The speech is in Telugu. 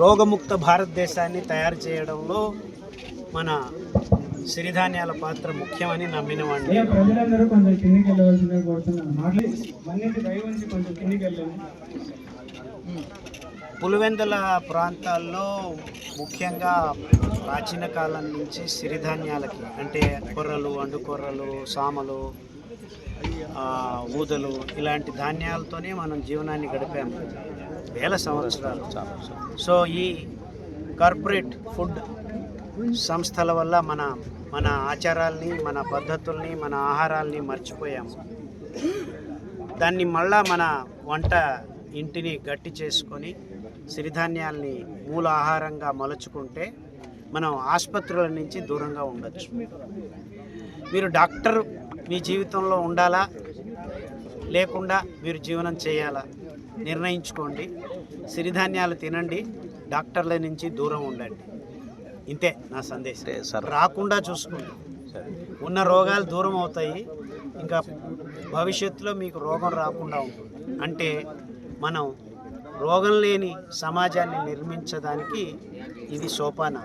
రోగముక్త భారతదేశాన్ని తయారు చేయడంలో మన సిరిధాన్యాల పాత్ర ముఖ్యమని నమ్మినవాడిని. ప్రజలందరూ కొంచెం కిందికి వెళ్ళవలసిందిగా కోరుతున్నాను పులివెందుల ప్రాంతాల్లో ముఖ్యంగా ప్రాచీన కాలం నుంచి సిరిధాన్యాలకి అంటే కొర్రలు అండుకొర్రలు సామలు ఊదలు ఇలాంటి ధాన్యాలతోనే మనం జీవనాన్ని గడిపాము. వేల సంవత్సరాలు. సో ఈ కార్పొరేట్ ఫుడ్ సంస్థల వల్ల మన మన ఆచారాల్ని మన పద్ధతుల్ని మన ఆహారాల్ని మర్చిపోయాము. దాన్ని మళ్ళా మన వంట ఇంటిని గట్టి చేసుకొని సిరిధాన్యాల్ని మూల ఆహారంగా మలుచుకుంటే మనం ఆసుపత్రుల నుంచి దూరంగా ఉండొచ్చు. మీరు డాక్టర్ మీ జీవితంలో ఉండాలా? లేకుండా మీరు జీవనం చేయాలా? నిర్ణయించుకోండి. సిరిధాన్యాలు తినండి. డాక్టర్ల నుంచి దూరం ఉండండి. ఇంతే నా సందేశం. రాకుండా చూసుకోండి. ఉన్న రోగాలు దూరం అవుతాయి. ఇంకా భవిష్యత్తులో మీకు రోగం రాకుండా ఉంటుంది. అంటే మనం రోగం లేని సమాజాన్ని నిర్మించడానికి ఇది సోపాన.